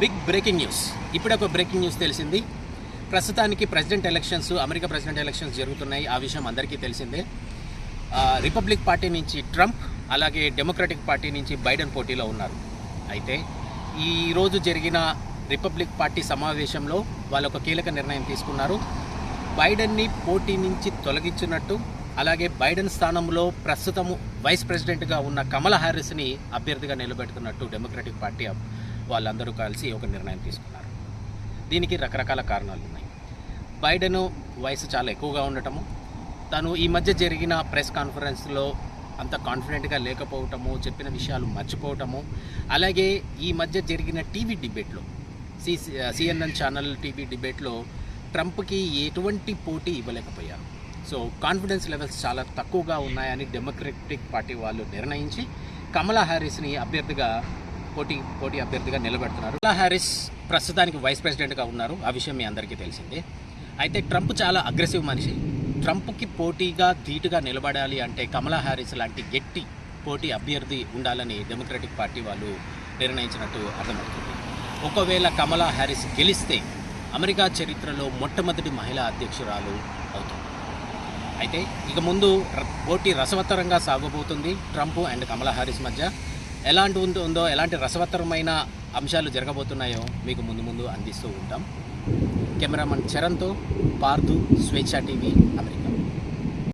Big breaking news ఇప్పుడే ఒక breaking news తెలిసింది. ప్రస్తుతానికి president elections America president elections జరుగుతున్నాయి. ఆ విషయం అందరికీ తెలిసిందే. రిపబ్లిక్ పార్టీ నుంచి ట్రంప్ అలాగే డెమోక్రటిక్ పార్టీ నుంచి బైడెన్ పోటీలో ఉన్నారు. అయితే ఈరోజు జరిగిన రిపబ్లిక్ పార్టీ సమావేశంలో వాళ్ళు ఒక కీలక నిర్ణయం తీసుకున్నారు. బైడెన్ని పోటీ నుంచి తొలగించినట్టు అలాగే బైడెన్ స్థానంలో ప్రస్తుతము వైస్ ప్రెసిడెంట్గా ఉన్న కమలా హ్యారిస్ని అభ్యర్థిగా నిలబెడుతున్నట్టు డెమోక్రటిక్ పార్టీ వాళ్ళందరూ కలిసి ఒక నిర్ణయం తీసుకున్నారు. దీనికి రకరకాల కారణాలు ఉన్నాయి. బైడెన్ వయసు చాలా ఎక్కువగా ఉండటము తను ఈ మధ్య జరిగిన ప్రెస్ కాన్ఫరెన్స్లో అంత కాన్ఫిడెంట్గా లేకపోవటము చెప్పిన విషయాలు మర్చిపోవటము అలాగే ఈ మధ్య జరిగిన టీవీ డిబేట్లో సి సిఎన్ఎన్ ఛానల్ టీవీ డిబేట్లో ట్రంప్కి ఎటువంటి పోటీ ఇవ్వలేకపోయారు. సో కాన్ఫిడెన్స్ లెవెల్స్ చాలా తక్కువగా ఉన్నాయని డెమోక్రటిక్ పార్టీ వాళ్ళు నిర్ణయించి కమలా హ్యారిస్ని అభ్యర్థిగా పోటీ పోటీ అభ్యర్థిగా నిలబెడుతున్నారు. కమలా హ్యారిస్ ప్రస్తుతానికి వైస్ ప్రెసిడెంట్గా ఉన్నారు. ఆ విషయం మీ అందరికీ తెలిసిందే. అయితే ట్రంప్ చాలా అగ్రెసివ్ మనిషి. ట్రంప్కి పోటీగా ధీటుగా నిలబడాలి అంటే కమలా హ్యారిస్ లాంటి గట్టి పోటీ అభ్యర్థి ఉండాలని డెమోక్రటిక్ పార్టీ వాళ్ళు నిర్ణయించినట్టు అర్థమవుతుంది. ఒకవేళ కమలా హ్యారిస్ గెలిస్తే అమెరికా చరిత్రలో మొట్టమొదటి మహిళా అధ్యక్షురాలు అవుతుంది అయితే ఇక ముందు ర- పోటీ రసవత్తరంగా సాగబోతుంది ట్రంప్ అండ్ కమలా హ్యారిస్ మధ్య. ఎలాంటి ఉందో ఎలాంటి రసవత్తరమైన అంశాలు జరగబోతున్నాయో మీకు ముందు ముందు అందిస్తూ ఉంటాం. కెమెరామన్ చరణ్తో పార్థు స్వేచ్ఛ టీవీ అమెరికా.